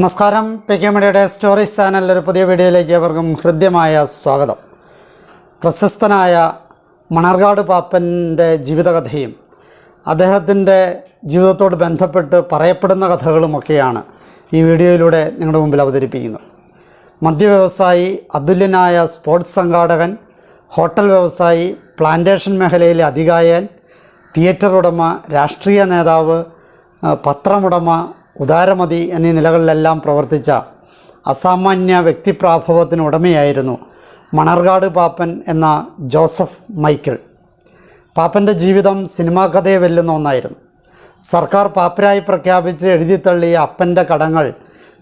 നമസ്കാരം. P K മീഡിയയുടെ stories ചാനലിൽ ഒരു പുതിയ വീഡിയോയിലേക്ക് അവർക്കും ഹൃദ്യമായ സ്വാഗതം. പ്രശസ്തനായ മണർകാട് പാപ്പന്റെ ജീവിതകഥയും അദ്ദേഹത്തിന്റെ ജീവിതത്തോട് ബന്ധപ്പെട്ട് പറയപ്പെടുന്ന കഥകളുമൊക്കെയാണ് ഈ വീഡിയോയിലൂടെ നിങ്ങളുടെ മുമ്പിൽ അവതരിപ്പിക്കുന്നത്. മദ്യവ്യവസായി അതുല്യനായ സ്പോർട്സ് സംഘാടകൻ ഹോട്ടൽ വ്യവസായി പ്ലാന്റേഷൻ മേഖലയിലെ അധികായൻ തിയേറ്റർ ഉടമ രാഷ്ട്രീയ നേതാവ് പത്രമുടമ ഉദാരമതി എന്നീ നിലകളിലെല്ലാം പ്രവർത്തിച്ച അസാമാന്യ വ്യക്തിപ്രാഭവത്തിന് ഉടമയായിരുന്നു മണർകാട് പാപ്പൻ എന്ന ജോസഫ് മൈക്കിൾ. പാപ്പന്റെ ജീവിതം സിനിമാ കഥയെ വെല്ലുന്ന ഒന്നായിരുന്നു. സർക്കാർ പാപ്പരായി പ്രഖ്യാപിച്ച് എഴുതിത്തള്ളിയ അപ്പന്റെ കടങ്ങൾ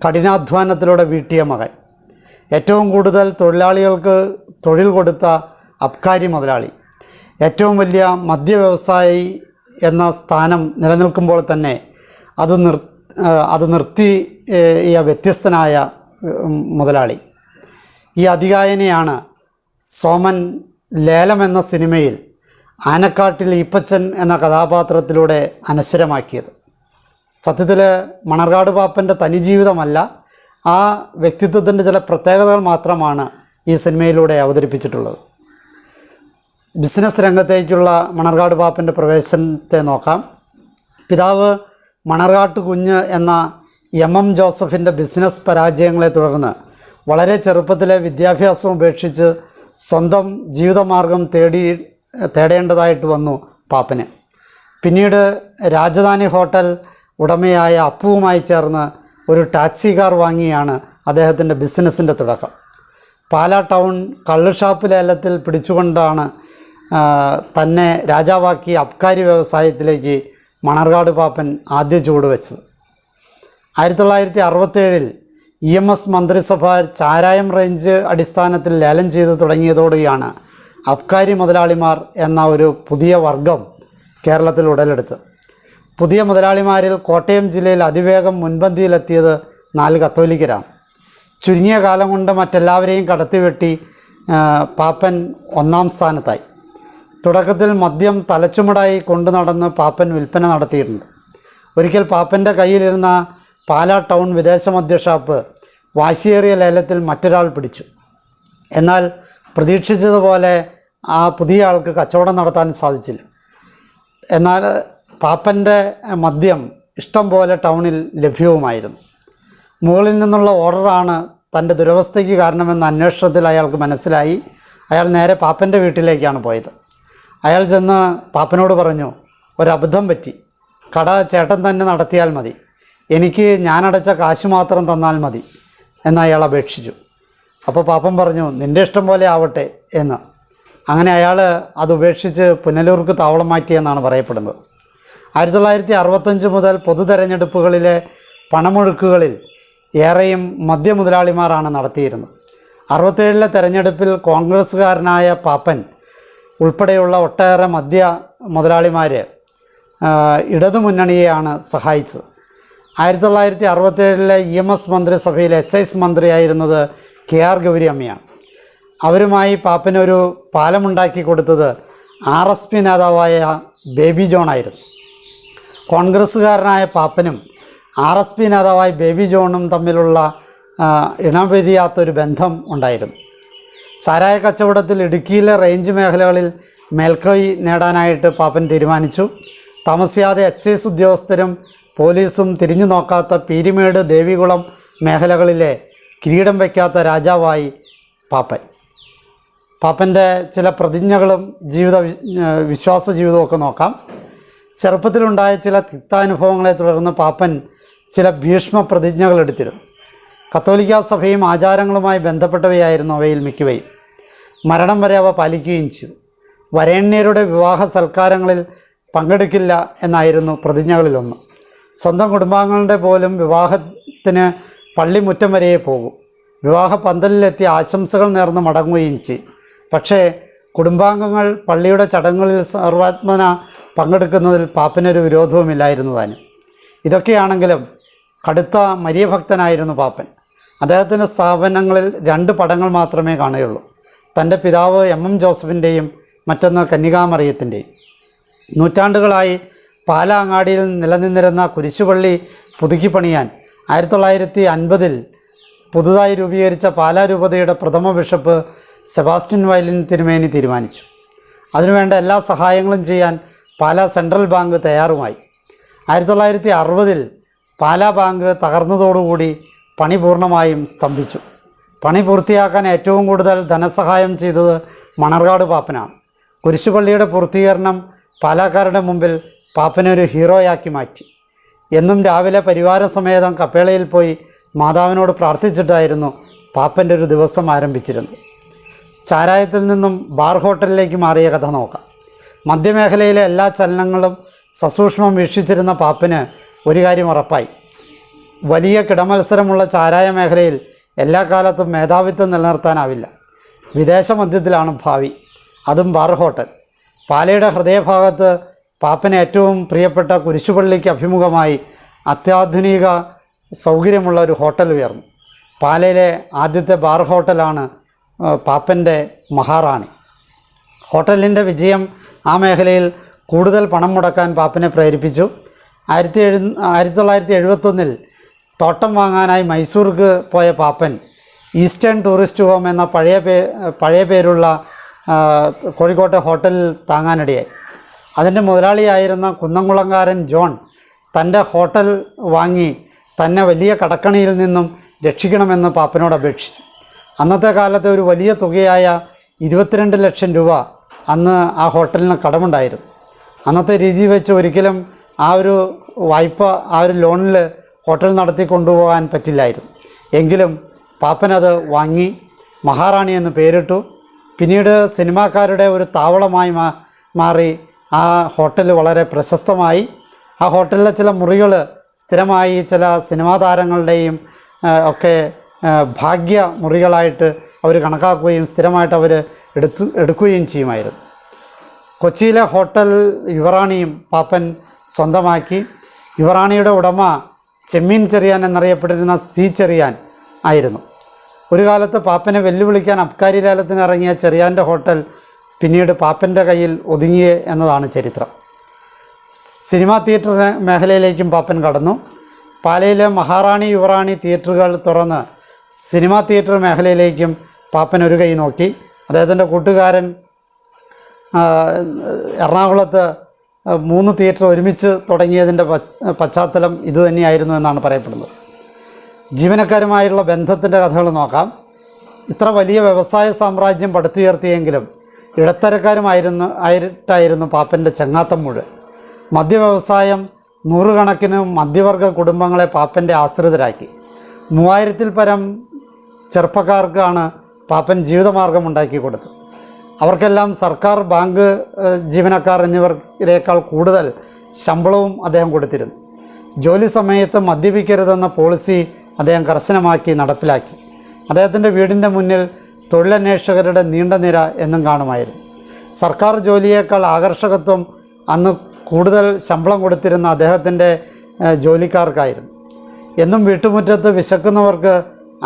കഠിനാധ്വാനത്തിലൂടെ വീട്ടിയ മകൻ. ഏറ്റവും കൂടുതൽ തൊഴിലാളികൾക്ക് തൊഴിൽ കൊടുത്ത അബ്കാരി മുതലാളി. ഏറ്റവും വലിയ മദ്യവ്യവസായി എന്ന സ്ഥാനം നിലനിൽക്കുമ്പോൾ തന്നെ അത് നിർ അത് നിർത്തി ഈ വ്യത്യസ്തനായ മുതലാളി. ഈ അധികായനെയാണ് സോമൻ ലേലം എന്ന സിനിമയിൽ ആനക്കാട്ടിൽ ഈപ്പച്ചൻ എന്ന കഥാപാത്രത്തിലൂടെ അനശ്വരമാക്കിയത്. സത്യത്തിൽ മണർകാട് പാപ്പന്റെ തനി ജീവിതമല്ല ആ വ്യക്തിത്വത്തിന്റെ ചില പ്രത്യേകതകൾ മാത്രമാണ് ഈ സിനിമയിലൂടെ അവതരിപ്പിച്ചിട്ടുള്ളത്. ബിസിനസ് രംഗത്തേക്കുള്ള മണർകാട് പാപ്പന്റെ പ്രവേശനത്തെ നോക്കാം. പിതാവ് മണർകാട്ട് കുഞ്ഞ് എന്ന എം എം ജോസഫിന്റെ ബിസിനസ് പരാജയങ്ങളെ തുടർന്ന് വളരെ ചെറുപ്പത്തിലെ വിദ്യാഭ്യാസം ഉപേക്ഷിച്ച് സ്വന്തം ജീവിതമാർഗം തേടി തേടേണ്ടതായിട്ട് വന്നു പാപ്പന്. പിന്നീട് രാജധാനി ഹോട്ടൽ ഉടമയായ അപ്പുവുമായി ചേർന്ന് ഒരു ടാക്സി കാർ വാങ്ങിയാണ് അദ്ദേഹത്തിന്റെ ബിസിനസ്സിന്റെ തുടക്കം. പാലാ ടൗൺ കള്ളുഷാപ്പ് ലേലത്തിൽ പിടിച്ചുകൊണ്ടാണ് തന്നെ രാജാവാക്കി അബ്കാരി വ്യവസായത്തിലേക്ക് മണർകാട് പാപ്പൻ ആദ്യ ചുവട് വെച്ചത്. ആയിരത്തി തൊള്ളായിരത്തി അറുപത്തേഴിൽ ഇ എം എസ് മന്ത്രിസഭ ചാരായം റേഞ്ച് അടിസ്ഥാനത്തിൽ ലേലം ചെയ്തു തുടങ്ങിയതോടെയാണ് അബ്കാരി മുതലാളിമാർ എന്ന ഒരു പുതിയ വർഗം കേരളത്തിൽ ഉടലെടുത്ത് പുതിയ മുതലാളിമാരിൽ കോട്ടയം ജില്ലയിൽ അതിവേഗം മുൻപന്തിയിലെത്തിയത് നാല് കത്തോലിക്കരാണ്. ചുരുങ്ങിയ കാലം കൊണ്ട് മറ്റെല്ലാവരെയും കടത്തിവെട്ടി പാപ്പൻ ഒന്നാം സ്ഥാനത്തായി. തുടക്കത്തിൽ മദ്യം തലച്ചുമടായി കൊണ്ടു നടന്ന് പാപ്പൻ വിൽപ്പന നടത്തിയിട്ടുണ്ട്. ഒരിക്കൽ പാപ്പന്റെ കയ്യിലിരുന്ന പാലാ ടൗൺ വിദേശ മദ്യ ഷാപ്പ് വാശിയേറിയ ലേലത്തിൽ മറ്റൊരാൾ പിടിച്ചു. എന്നാൽ പ്രതീക്ഷിച്ചതുപോലെ ആ പുതിയ ആൾക്ക് കച്ചവടം നടത്താൻ സാധിച്ചില്ല. എന്നാൽ പാപ്പന്റെ മദ്യം ഇഷ്ടം പോലെ ടൗണിൽ ലഭ്യവുമായിരുന്നു. മുകളിൽ നിന്നുള്ള ഓർഡറാണ് തന്റെ ദുരവസ്ഥയ്ക്ക് കാരണമെന്ന അന്വേഷണത്തിൽ അയാൾക്ക് മനസ്സിലായി. അയാൾ നേരെ പാപ്പന്റെ വീട്ടിലേക്കാണ് പോയത്. അയാൾ ചെന്ന് പാപ്പനോട് പറഞ്ഞു ഒരബദ്ധം പറ്റി. കട ചേട്ടൻ തന്നെ നടത്തിയാൽ മതി. എനിക്ക് ഞാനടച്ച കാശ് മാത്രം തന്നാൽ മതി എന്ന് അയാൾ അപേക്ഷിച്ചു. അപ്പോൾ പാപ്പൻ പറഞ്ഞു നിന്റെ ഇഷ്ടം പോലെ ആവട്ടെ എന്ന്. അങ്ങനെ അയാൾ അത് ഉപേക്ഷിച്ച് പുനലൂർക്ക് താവളം മാറ്റിയെന്നാണ് പറയപ്പെടുന്നത്. ആയിരത്തി തൊള്ളായിരത്തി അറുപത്തഞ്ച് മുതൽ പൊതു തെരഞ്ഞെടുപ്പുകളിലെ പണമൊഴുക്കുകളിൽ ഏറെയും മദ്യമുതലാളിമാരാണ് നടത്തിയിരുന്നത്. അറുപത്തേഴിലെ തെരഞ്ഞെടുപ്പിൽ കോൺഗ്രസ്സുകാരനായ പാപ്പൻ ഉൾപ്പെടെയുള്ള ഒട്ടേറെ മദ്യ മുതലാളിമാർ ഇടതുമുന്നണിയെയാണ് സഹായിച്ചത്. ആയിരത്തി തൊള്ളായിരത്തി അറുപത്തേഴിലെ ഇ എം എസ് മന്ത്രിസഭയിൽ എക്സൈസ് മന്ത്രിയായിരുന്നത് കെ ആർ ഗൗരി അമ്മയാണ്. അവരുമായി പാപ്പനൊരു പാലമുണ്ടാക്കി കൊടുത്തത് ആർ എസ് പി നേതാവായ ബേബി ജോണായിരുന്നു. കോൺഗ്രസ്സുകാരനായ പാപ്പനും ആർ എസ് പി നേതാവായ ബേബി ജോണും തമ്മിലുള്ള ഇണപിരിയാത്തൊരു ബന്ധം ഉണ്ടായിരുന്നു. ചാരായ കച്ചവടത്തിൽ ഇടുക്കിയിലെ റേഞ്ച് മേഖലകളിൽ മേൽക്കൈ നേടാനായിട്ട് പാപ്പൻ തീരുമാനിച്ചു. താമസിയാതെ എക്സൈസ് ഉദ്യോഗസ്ഥരും പോലീസും തിരിഞ്ഞു നോക്കാത്ത പീരിമേട് ദേവികുളം മേഖലകളിലെ കിരീടം വയ്ക്കാത്ത രാജാവായി പാപ്പൻ. പാപ്പന്റെ ചില പ്രതിജ്ഞകളും ജീവിത വിശ്വാസ ജീവിതമൊക്കെ നോക്കാം. ചെറുപ്പത്തിലുണ്ടായ ചില തിക്താനുഭവങ്ങളെ തുടർന്ന് പാപ്പൻ ചില ഭീഷ്മ പ്രതിജ്ഞകൾ എടുത്തിരുന്നു. കത്തോലിക്ക സഭയും ആചാരങ്ങളുമായി ബന്ധപ്പെട്ടവയായിരുന്നു അവയിൽ മിക്കവയും. മരണം വരെ അവ പാലിക്കുകയും ചെയ്തു. വരേണ്യരുടെ വിവാഹ സൽക്കാരങ്ങളിൽ പങ്കെടുക്കില്ല എന്നായിരുന്നു പ്രതിജ്ഞകളിലൊന്ന്. സ്വന്തം കുടുംബാംഗങ്ങളുടെ പോലും വിവാഹത്തിന് പള്ളിമുറ്റം വരെയേ പോകും. വിവാഹ പന്തലിലെത്തി ആശംസകൾ നേർന്ന് മടങ്ങുകയും ചെയ്യും. പക്ഷേ കുടുംബാംഗങ്ങൾ പള്ളിയുടെ ചടങ്ങുകളിൽ സർവാത്മന പങ്കെടുക്കുന്നതിൽ പാപ്പനൊരു വിരോധവുമില്ലായിരുന്നു താനും ഇതൊക്കെയാണെങ്കിലും കടുത്ത മരിയഭക്തനായിരുന്നു പാപ്പൻ. അദ്ദേഹത്തിന്റെ സ്ഥാപനങ്ങളിൽ രണ്ട് പടങ്ങൾ മാത്രമേ കാണുകയുള്ളൂ. തന്റെ പിതാവ് എം എം ജോസഫിന്റെയും മറ്റൊന്ന് കന്യകാമറിയത്തിന്റെയും നൂറ്റാണ്ടുകളായി പാലാങ്ങാടിയിൽ നിലനിന്നിരുന്ന കുരിശുപള്ളി പുതുക്കി പണിയാൻ ആയിരത്തി തൊള്ളായിരത്തി അൻപതിൽ പുതുതായി രൂപീകരിച്ച പാലാ രൂപതയുടെ പ്രഥമ ബിഷപ്പ് സെബാസ്റ്റ്യൻ വയലിൻ തിരുമേനി തീരുമാനിച്ചു. അതിനുവേണ്ട എല്ലാ സഹായങ്ങളും ചെയ്യാൻ പാലാ സെൻട്രൽ ബാങ്ക് തയ്യാറുമായി. ആയിരത്തി തൊള്ളായിരത്തി അറുപതിൽ പാലാ ബാങ്ക് തകർന്നതോടുകൂടി പണി പൂർണമായും സ്തംഭിച്ചു. പണി പൂർത്തിയാക്കാൻ ഏറ്റവും കൂടുതൽ ധനസഹായം ചെയ്തത് മണർകാട് പാപ്പനാണ്. കുരിശുപള്ളിയുടെ പൂർത്തീകരണം പാലാക്കാരുടെ മുമ്പിൽ പാപ്പനെ ഒരു ഹീറോയാക്കി മാറ്റി. എന്നും രാവിലെ പരിവാര സമേതം കപ്പേളയിൽ പോയി മാതാവിനോട് പ്രാർത്ഥിച്ചിട്ടായിരുന്നു പാപ്പന്റെ ഒരു ദിവസം ആരംഭിച്ചിരുന്നത്. ചാരായത്തിൽ നിന്നും ബാർ ഹോട്ടലിലേക്ക് മാറിയ കഥ നോക്കാം. മധ്യമേഖലയിലെ എല്ലാ ചലനങ്ങളും സസൂക്ഷ്മം വീക്ഷിച്ചിരുന്ന പാപ്പന് ഒരു കാര്യം ഉറപ്പായി. വലിയ കിടമത്സരമുള്ള ചാരായ മേഖലയിൽ എല്ലാ കാലത്തും മേധാവിത്വം നിലനിർത്താനാവില്ല. വിദേശ മദ്യത്തിലാണ് ഭാവി. അതും ബാർ ഹോട്ടൽ. പാലയുടെ ഹൃദയഭാഗത്ത് പാപ്പന് ഏറ്റവും പ്രിയപ്പെട്ട കുരിശുപള്ളിക്ക് അഭിമുഖമായി അത്യാധുനിക സൗകര്യമുള്ള ഒരു ഹോട്ടൽ ഉയർന്നു. പാലയിലെ ആദ്യത്തെ ബാർ ഹോട്ടലാണ് പാപ്പന്റെ മഹാറാണി. ഹോട്ടലിന്റെ വിജയം ആ മേഖലയിൽ കൂടുതൽ പണം മുടക്കാൻ പാപ്പനെ പ്രേരിപ്പിച്ചു. ആയിരത്തി എഴു ആയിരത്തി തൊള്ളായിരത്തി എഴുപത്തൊന്നിൽ തോട്ടം വാങ്ങാനായി മൈസൂർക്ക് പോയ പാപ്പൻ. ഈസ്റ്റേൺ ടൂറിസ്റ്റ് ഹോം എന്ന പഴയ പേ പഴയ പേരുള്ള കോഴിക്കോട്ടെ ഹോട്ടലിൽ താങ്ങാനിടയായി. അതിന്റെ മുതലാളിയായിരുന്ന കുന്നംകുളങ്കാരൻ ജോൺ തന്റെ ഹോട്ടൽ വാങ്ങി തന്നെ വലിയ കടക്കണിയിൽ നിന്നും രക്ഷിക്കണമെന്ന് പാപ്പനോട് അപേക്ഷിച്ചു. അന്നത്തെ കാലത്തെ ഒരു വലിയ തുകയായ ഇരുപത്തിരണ്ട് ലക്ഷം രൂപ അന്ന് ആ ഹോട്ടലിന് കടമുണ്ടായിരുന്നു. അന്നത്തെ രീതി വെച്ച് ഒരിക്കലും ആ ഒരു വായ്പ ആ ഒരു ലോണിൽ ഹോട്ടൽ നടത്തി കൊണ്ടുപോകാൻ പറ്റില്ലായിരുന്നു. എങ്കിലും പാപ്പനത് വാങ്ങി മഹാറാണി എന്ന് പേരിട്ടു. പിന്നീട് സിനിമാക്കാരുടെ ഒരു താവളമായി മാറി ആ ഹോട്ടൽ വളരെ പ്രശസ്തമായി. ആ ഹോട്ടലിലെ ചില മുറികൾ സ്ഥിരമായി ചില സിനിമാ താരങ്ങളുടെയും ഒക്കെ ഭാഗ്യ മുറികളായിട്ട് അവർ കണക്കാക്കുകയും സ്ഥിരമായിട്ട് അവർ എടുത്തു എടുക്കുകയും ചെയ്യുമായിരുന്നു. കൊച്ചിയിലെ ഹോട്ടൽ യുവറാണിയും പാപ്പൻ സ്വന്തമാക്കി. യുവറാണിയുടെ ഉടമ ചെമ്മീൻ ചെറിയാൻ എന്നറിയപ്പെട്ടിരുന്ന സി ചെറിയാൻ ആയിരുന്നു. ഒരു കാലത്ത് പാപ്പനെ വെല്ലുവിളിക്കാൻ അബ്കാരി ലേലത്തിന് ഇറങ്ങിയ ചെറിയാന്റെ ഹോട്ടൽ പിന്നീട് പാപ്പന്റെ കയ്യിൽ ഒതുങ്ങിയേ എന്നതാണ് ചരിത്രം. സിനിമാ തിയേറ്റർ മേഖലയിലേക്കും പാപ്പൻ കടന്നു. പാലയിലെ മഹാറാണി യുവറാണി തിയേറ്ററുകൾ തുറന്ന് സിനിമാ തിയേറ്റർ മേഖലയിലേക്കും പാപ്പൻ ഒരു കൈ നോക്കി. അദ്ദേഹത്തിന്റെ കൂട്ടുകാരൻ എറണാകുളത്ത് മൂന്ന് തിയേറ്റർ ഒരുമിച്ച് തുടങ്ങിയതിന്റെ പശ്ച- പശ്ചാത്തലം ഇതുതന്നെയായിരുന്നു എന്നാണ് പറയപ്പെടുന്നത്. ജീവനക്കാരുമായുള്ള ബന്ധത്തിന്റെ കഥകൾ നോക്കാം. ഇത്ര വലിയ വ്യവസായ സാമ്രാജ്യം പടുത്തുയർത്തിയെങ്കിലും ഇടത്തരക്കാരുമായിരുന്നു ആയിട്ടായിരുന്നു പാപ്പന്റെ ചെങ്ങാത്തം മുഴുവൻ. മദ്യവ്യവസായം നൂറുകണക്കിന് മധ്യവർഗ കുടുംബങ്ങളെ പാപ്പന്റെ ആശ്രിതരാക്കി. മൂവായിരത്തിൽ പരം ചെറുപ്പക്കാർക്കാണ് പാപ്പൻ ജീവിതമാർഗം ഉണ്ടാക്കി കൊടുത്തത് അവർക്കെല്ലാം സർക്കാർ ബാങ്ക് ജീവനക്കാർ എന്നിവരേക്കാൾ കൂടുതൽ ശമ്പളവും അദ്ദേഹം കൊടുത്തിരുന്നു. ജോലി സമയത്ത് മദ്യപിക്കരുതെന്ന പോളിസി അദ്ദേഹം കർശനമാക്കി നടപ്പിലാക്കി. അദ്ദേഹത്തിന്റെ വീടിന്റെ മുന്നിൽ തൊഴിലന്വേഷകരുടെ നീണ്ട നിര എന്നും കാണുമായിരുന്നു. സർക്കാർ ജോലിയേക്കാൾ ആകർഷകത്വം അന്ന് കൂടുതൽ ശമ്പളം കൊടുത്തിരുന്ന അദ്ദേഹത്തിന്റെ ജോലിക്കാർക്കായിരുന്നു. എന്നും വീട്ടുമുറ്റത്ത് വിശക്കുന്നവർക്ക്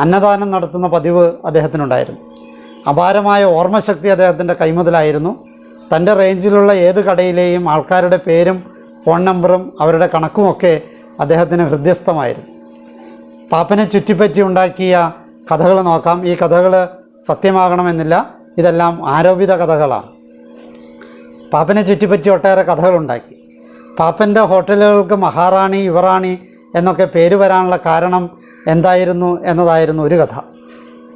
അന്നദാനം നടത്തുന്ന പതിവ് അദ്ദേഹത്തിനുണ്ടായിരുന്നു. അപാരമായ ഓർമ്മശക്തി അദ്ദേഹത്തിന്റെ കൈമുതലായിരുന്നു. തന്റെ റേഞ്ചിലുള്ള ഏത് കടയിലെയും ആൾക്കാരുടെ പേരും ഫോൺ നമ്പറും അവരുടെ കണക്കുമൊക്കെ അദ്ദേഹത്തിന് ഹൃദ്യസ്ഥമായിരുന്നു. പാപ്പനെ ചുറ്റിപ്പറ്റി ഉണ്ടാക്കിയ കഥകൾ നോക്കാം. ഈ കഥകൾ സത്യമാകണമെന്നില്ല. ഇതെല്ലാം ആരോപിത കഥകളാണ്. പാപ്പനെ ചുറ്റിപ്പറ്റി ഒട്ടേറെ കഥകളുണ്ടാക്കി പാപ്പന്റെ ഹോട്ടലുകൾക്ക് മഹാറാണി യുവറാണി എന്നൊക്കെ പേര് വരാനുള്ള കാരണം എന്തായിരുന്നു എന്നതായിരുന്നു ഒരു കഥ.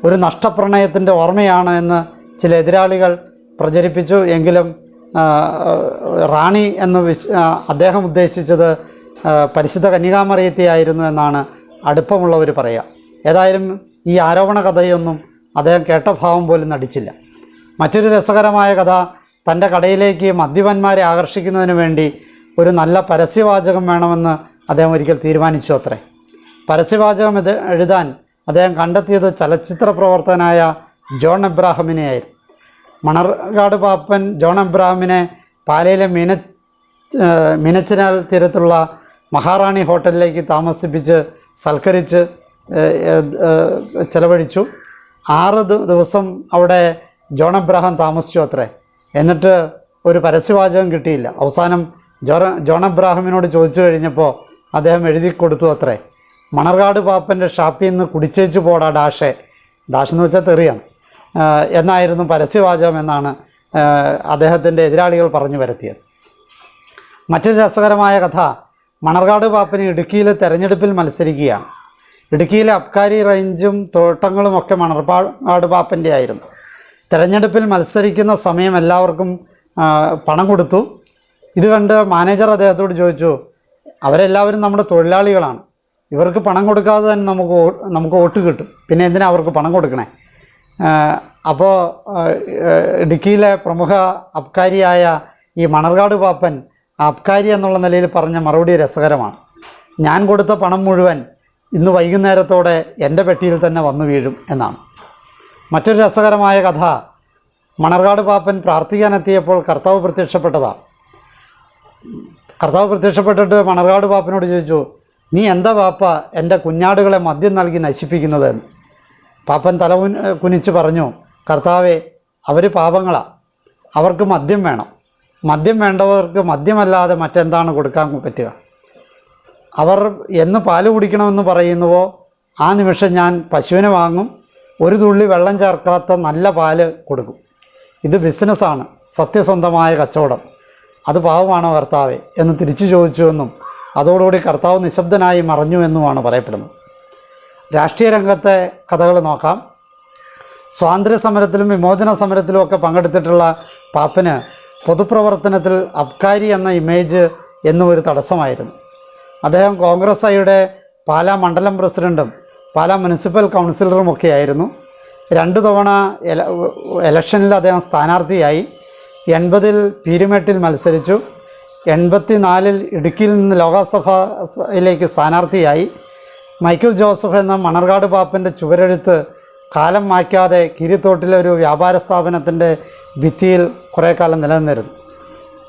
ഒരു നഷ്ടപ്രണയത്തിന്റെ ഓർമ്മയാണ് എന്ന് ചില എതിരാളികൾ പ്രചരിപ്പിച്ചു. എങ്കിലും റാണി എന്ന് വിശ് അദ്ദേഹം ഉദ്ദേശിച്ചത് പരിശുദ്ധ കന്യകാമറിയത്തിയായിരുന്നു എന്നാണ് അടുപ്പമുള്ളവർ പറയുക. ഏതായാലും ഈ ആരോപണ കഥയൊന്നും അദ്ദേഹം കേട്ട ഭാവം പോലും നടിച്ചില്ല. മറ്റൊരു രസകരമായ കഥ തന്റെ കടയിലേക്ക് മദ്യപന്മാരെ ആകർഷിക്കുന്നതിന് വേണ്ടി ഒരു നല്ല പരസ്യവാചകം വേണമെന്ന് അദ്ദേഹം ഒരിക്കൽ തീരുമാനിച്ചു അത്രേ. പരസ്യവാചകം എഴുതാൻ അദ്ദേഹം കണ്ടെത്തിയത് ചലച്ചിത്ര പ്രവർത്തകനായ ജോൺ എബ്രാഹമിനെയായിരുന്നു. മണർകാട് പാപ്പൻ ജോൺ എബ്രാഹിമിനെ പാലയിലെ മിന മിനച്ചിനാൽ തീരത്തുള്ള മഹാറാണി ഹോട്ടലിലേക്ക് താമസിപ്പിച്ച് സൽക്കരിച്ച് ചെലവഴിച്ചു. ആറ് ദിവസം അവിടെ ജോൺ എബ്രഹാം താമസിച്ചു അത്രേ. എന്നിട്ട് ഒരു പരസ്യവാചകം കിട്ടിയില്ല. അവസാനം ജോൺ എബ്രാഹിമിനോട് ചോദിച്ചു കഴിഞ്ഞപ്പോൾ അദ്ദേഹം എഴുതി കൊടുത്തു അത്രേ. മണർകാട് പാപ്പന്റെ ഷാപ്പിൽ നിന്ന് കുടിച്ചേച്ച് പോടാ ഡാഷേ. ഡാഷ് എന്ന് വെച്ചാൽ തെറിയാണ്. എന്നായിരുന്നു പരസ്യവാചകം എന്നാണ് അദ്ദേഹത്തിന്റെ എതിരാളികൾ പറഞ്ഞു വരുത്തിയത്. മറ്റൊരു രസകരമായ കഥ മണർകാട് പാപ്പന് ഇടുക്കിയിലെ തെരഞ്ഞെടുപ്പിൽ മത്സരിക്കുകയാണ്. ഇടുക്കിയിലെ അബ്കാരി റേഞ്ചും തോട്ടങ്ങളുമൊക്കെ മണർപാട് പാപ്പന്റെ ആയിരുന്നു. തെരഞ്ഞെടുപ്പിൽ മത്സരിക്കുന്ന സമയം എല്ലാവർക്കും പണം കൊടുത്തു. ഇത് കണ്ട് മാനേജർ അദ്ദേഹത്തോട് ചോദിച്ചു അവരെല്ലാവരും നമ്മുടെ തൊഴിലാളികളാണ്. ഇവർക്ക് പണം കൊടുക്കാതെ തന്നെ നമുക്ക് നമുക്ക് വോട്ട് കിട്ടും. പിന്നെ എന്തിനാ അവർക്ക് പണം കൊടുക്കണേ? അപ്പോൾ ഇടുക്കിയിലെ പ്രമുഖ അബ്കാരിയായ ഈ മണർകാട് പാപ്പൻ അബ്കാരി എന്നുള്ള നിലയിൽ പറഞ്ഞ മറുപടി രസകരമാണ്. ഞാൻ കൊടുത്ത പണം മുഴുവൻ ഇന്ന് വൈകുന്നേരത്തോടെ എന്റെ പെട്ടിയിൽ തന്നെ വന്നു വീഴും എന്നാണ്. മറ്റൊരു രസകരമായ കഥ മണർകാട് പാപ്പൻ പ്രാർത്ഥിക്കാനെത്തിയപ്പോൾ കർത്താവ് പ്രത്യക്ഷപ്പെട്ടതാണ്. കർത്താവ് പ്രത്യക്ഷപ്പെട്ടിട്ട് മണർകാട് പാപ്പനോട് ചോദിച്ചു നീ എന്താ പാപ്പ എന്റെ കുഞ്ഞാടുകളെ മദ്യം നൽകി നശിപ്പിക്കുന്നതെന്ന് പാപ്പൻ തല കുനിച്ച് പറഞ്ഞു കർത്താവെ അവർ പാപങ്ങളാണ് അവർക്ക് മദ്യം വേണം. മദ്യം വേണ്ടവർക്ക് മദ്യമല്ലാതെ മറ്റെന്താണ് കൊടുക്കാൻ പറ്റുക? അവർ എന്ന് പാൽ കുടിക്കണമെന്ന് പറയുന്നുവോ? ആ നിമിഷം ഞാൻ പശുവിനെ വാങ്ങും. ഒരു തുള്ളി വെള്ളം ചേർക്കാത്ത നല്ല പാൽ കൊടുക്കും. ഇത് ബിസിനസ്സാണ് സത്യസന്ധമായ കച്ചവടം. അത് പാവമാണോ കർത്താവെ എന്ന് തിരിച്ചു ചോദിച്ചുവെന്നും അതോടുകൂടി കർത്താവ് നിശബ്ദനായി മറഞ്ഞു എന്നുമാണ് പറയപ്പെടുന്നത്. രാഷ്ട്രീയ രംഗത്തെ കഥകൾ നോക്കാം. സ്വാതന്ത്ര്യ സമരത്തിലും വിമോചന സമരത്തിലും ഒക്കെ പങ്കെടുത്തിട്ടുള്ള പാപ്പന് പൊതുപ്രവർത്തനത്തിൽ അബ്കാരി എന്ന ഇമേജ് എന്നും ഒരു തടസ്സമായിരുന്നു. അദ്ദേഹം കോൺഗ്രസ് ഐയുടെ പാലാ മണ്ഡലം പ്രസിഡന്റും പാലാ മുനിസിപ്പൽ കൗൺസിലറും ഒക്കെ ആയിരുന്നു. രണ്ട് തവണ എല ഇലക്ഷനിൽ അദ്ദേഹം സ്ഥാനാർത്ഥിയായി. എൺപതിൽ പീരുമേട്ടിൽ മത്സരിച്ചു. എൺപത്തി നാലിൽ ഇടുക്കിയിൽ നിന്ന് ലോകസഭയിലേക്ക് സ്ഥാനാർത്ഥിയായി. മൈക്കിൾ ജോസഫ് എന്ന മണർകാട് പാപ്പന്റെ ചുവരെഴുത്ത് കാലം മായ്ക്കാതെ കിരിത്തോട്ടിലെ ഒരു വ്യാപാര സ്ഥാപനത്തിന്റെ ഭിത്തിയിൽ കുറേ കാലം നിലനിന്നിരുന്നു.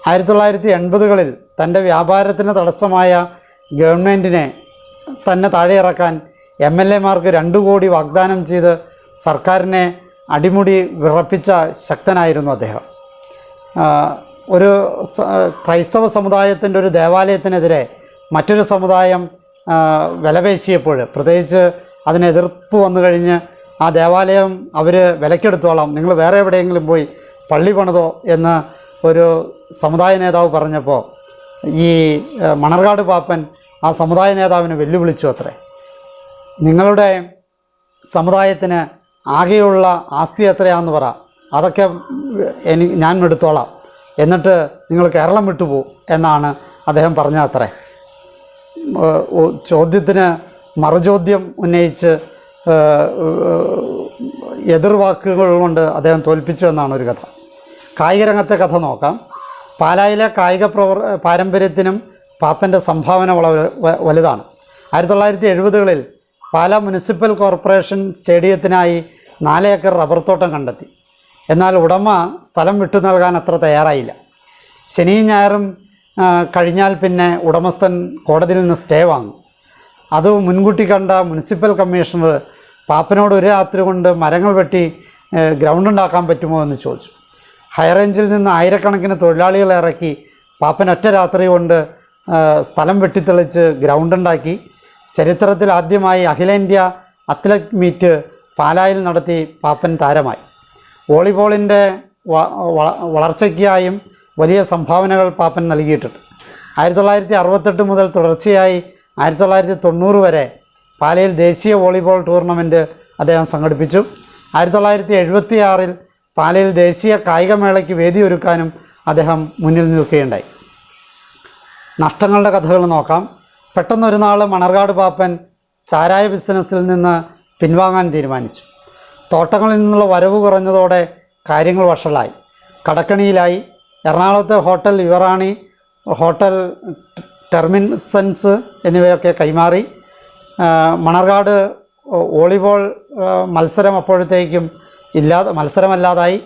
ആയിരത്തി തൊള്ളായിരത്തി എൺപതുകളിൽ തന്റെ വ്യാപാരത്തിന് തടസ്സമായ ഗവൺമെന്റിനെ തന്നെ താഴെയിറക്കാൻ എം എൽ എമാർക്ക് രണ്ടു കോടി വാഗ്ദാനം ചെയ്ത് സർക്കാരിനെ അടിമുടി വിറപ്പിച്ച ശക്തനായിരുന്നു അദ്ദേഹം. ഒരു ക്രൈസ്തവ സമുദായത്തിന്റെ ഒരു ദേവാലയത്തിനെതിരെ മറ്റൊരു സമുദായം വിലപേശിയപ്പോൾ പ്രത്യേകിച്ച് അതിനെതിർപ്പ് വന്നു കഴിഞ്ഞ് ആ ദേവാലയം അവർ വിലക്കെടുത്തോളാം നിങ്ങൾ വേറെ എവിടെയെങ്കിലും പോയി പള്ളി പണിതോ എന്ന് ഒരു സമുദായ നേതാവ് പറഞ്ഞപ്പോൾ ഈ മണർകാട് പാപ്പൻ ആ സമുദായ നേതാവിനെ വെല്ലുവിളിച്ചു അത്രേ. നിങ്ങളുടെ സമുദായത്തിന് ആകെയുള്ള ആസ്തി എത്രയാണെന്ന് പറ. അതൊക്കെ എനി ഞാൻ എടുത്തോളാം. എന്നിട്ട് നിങ്ങൾ കേരളം വിട്ടുപോകും എന്നാണ് അദ്ദേഹം പറഞ്ഞ അത്രേ. ചോദ്യത്തിന് മറുചോദ്യം ഉന്നയിച്ച് എതിർവാക്കുകൾ കൊണ്ട് അദ്ദേഹം തോൽപ്പിച്ചു എന്നാണ് ഒരു കഥ. കായിക രംഗത്തെ കഥ നോക്കാം. പാലായിലെ കായിക പ്രവർ പാരമ്പര്യത്തിനും പാപ്പന്റെ സംഭാവന വളരെ വലുതാണ്. ആയിരത്തി തൊള്ളായിരത്തി എഴുപതുകളിൽ പാലാ മുനിസിപ്പൽ കോർപ്പറേഷൻ സ്റ്റേഡിയത്തിനായി നാല് ഏക്കർ റബ്ബർ തോട്ടം കണ്ടെത്തി. എന്നാൽ ഉടമ സ്ഥലം വിട്ടു നൽകാൻ അത്ര തയ്യാറായില്ല. ശനിയും ഞായറും കഴിഞ്ഞാൽ പിന്നെ ഉടമസ്ഥൻ കോടതിയിൽ നിന്ന് സ്റ്റേ വാങ്ങും. അത് മുൻകൂട്ടി കണ്ട മുനിസിപ്പൽ കമ്മീഷണർ പാപ്പനോട് ഒരു രാത്രി കൊണ്ട് മരങ്ങൾ വെട്ടി ഗ്രൗണ്ട് ഉണ്ടാക്കാൻ പറ്റുമോ എന്ന് ചോദിച്ചു. ഹൈറേഞ്ചിൽ നിന്ന് ആയിരക്കണക്കിന് തൊഴിലാളികളെ ഇറക്കി പാപ്പൻ ഒറ്റ രാത്രി കൊണ്ട് സ്ഥലം വെട്ടിത്തെളിച്ച് ഗ്രൗണ്ട് ഉണ്ടാക്കി. ചരിത്രത്തിൽ ആദ്യമായി അഖിലേന്ത്യാ അത്ലറ്റ് മീറ്റ് പാലായിൽ നടത്തി പാപ്പൻ താരമായി. വോളിബോളിന്റെ വളർച്ചയ്ക്കായും വലിയ സംഭാവനകൾ പാപ്പൻ നൽകിയിട്ടുണ്ട്. ആയിരത്തി തൊള്ളായിരത്തി അറുപത്തെട്ട് മുതൽ തുടർച്ചയായി ആയിരത്തി തൊള്ളായിരത്തി തൊണ്ണൂറ് വരെ പാലയിൽ ദേശീയ വോളിബോൾ ടൂർണമെന്റ് അദ്ദേഹം സംഘടിപ്പിച്ചു. ആയിരത്തി തൊള്ളായിരത്തി എഴുപത്തി ആറിൽ പാലയിൽ ദേശീയ കായികമേളയ്ക്ക് വേദി ഒരുക്കാനും അദ്ദേഹം മുന്നിൽ നിൽക്കുകയുണ്ടായി. നഷ്ടങ്ങളുടെ കഥകൾ നോക്കാം. പെട്ടെന്നൊരു നാൾ മണർകാട് പാപ്പൻ ചാരായ ബിസിനസ്സിൽ നിന്ന് പിൻവാങ്ങാൻ തീരുമാനിച്ചു. തോട്ടങ്ങളിൽ നിന്നുള്ള വരവ് കുറഞ്ഞതോടെ കാര്യങ്ങൾ വഷളായി. കടക്കണിയിലായി. എറണാകുളത്തെ ഹോട്ടൽ യുവറാണി ഹോട്ടൽ ടെർമിൻസൻസ് എന്നിവയൊക്കെ കൈമാറി. മണർകാട് വോളിബോൾ മത്സരം അപ്പോഴത്തേക്കും ഇല്ലാതെ മത്സരമല്ലാതായി.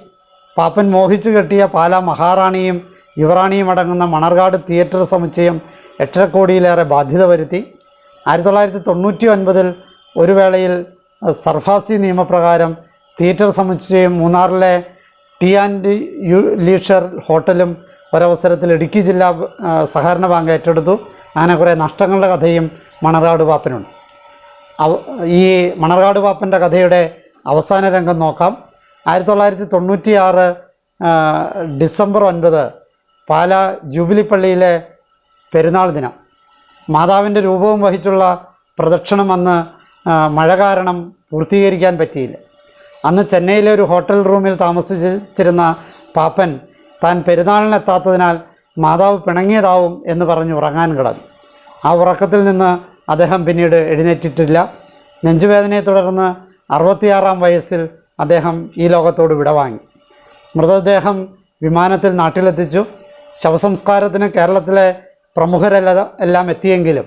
പാപ്പൻ മോഹിച്ചു കെട്ടിയ പാല മഹാറാണിയും യുവറാണിയും അടങ്ങുന്ന മണർകാട് തിയേറ്റർ സമുച്ചയം എട്ടര കോടിയിലേറെ ബാധ്യത വരുത്തി. ആയിരത്തി തൊള്ളായിരത്തി തൊണ്ണൂറ്റി ഒൻപതിൽ ഒരു വേളയിൽ സർഫാസി നിയമപ്രകാരം തിയേറ്റർ സമുച്ചയം മൂന്നാറിലെ ടി ആൻഡ് യു ലീഷർ ഹോട്ടലും ഒരവസരത്തിൽ ഇടുക്കി ജില്ലാ സഹകരണ ബാങ്ക് ഏറ്റെടുത്തു. അങ്ങനെ കുറേ നഷ്ടങ്ങളുടെ കഥയും മണർകാട് പാപ്പനുണ്ട് ഈ മണർകാട് പാപ്പന്റെ കഥയുടെ അവസാന രംഗം നോക്കാം. ആയിരത്തി തൊള്ളായിരത്തി തൊണ്ണൂറ്റി ആറ് ഡിസംബർ ഒൻപത് പാല ജൂബിലിപ്പള്ളിയിലെ പെരുന്നാൾ ദിനം. മാതാവിന്റെ രൂപവും വഹിച്ചുള്ള പ്രദക്ഷിണം അന്ന് മഴ കാരണം പൂർത്തീകരിക്കാൻ പറ്റിയില്ല. അന്ന് ചെന്നൈയിലെ ഒരു ഹോട്ടൽ റൂമിൽ താമസിച്ചിരുന്ന പാപ്പൻ താൻ പെരുന്നാളിനെത്താത്തതിനാൽ മാതാവ് പിണങ്ങിയതാവും എന്ന് പറഞ്ഞ് ഉറങ്ങാൻ കിടന്നു. ആ ഉറക്കത്തിൽ നിന്ന് അദ്ദേഹം പിന്നീട് എഴുന്നേറ്റിട്ടില്ല. നെഞ്ചുവേദനയെ തുടർന്ന് അറുപത്തിയാറാം വയസ്സിൽ അദ്ദേഹം ഈ ലോകത്തോട് വിടവാങ്ങി. മൃതദേഹം വിമാനത്തിൽ നാട്ടിലെത്തിച്ചു. ശവസംസ്കാരത്തിന് കേരളത്തിലെ പ്രമുഖരെല്ലാം എല്ലാം എത്തിയെങ്കിലും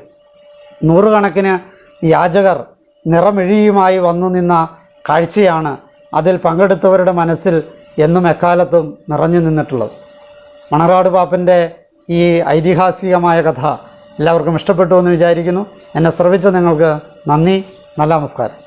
നൂറുകണക്കിന് യാചകർ നിറമിഴിയുമായി വന്നു നിന്ന കാഴ്ചയാണ് അതിൽ പങ്കെടുത്തവരുടെ മനസ്സിൽ എന്നും എക്കാലത്തും നിറഞ്ഞു നിന്നിട്ടുള്ളത്. മണറാട് പാപ്പന്റെ ഈ ഐതിഹാസികമായ കഥ എല്ലാവർക്കും ഇഷ്ടപ്പെട്ടു എന്ന് വിചാരിക്കുന്നു. എന്നെ ശ്രവിച്ച നിങ്ങൾക്ക് നന്ദി. നല്ല നമസ്കാരം.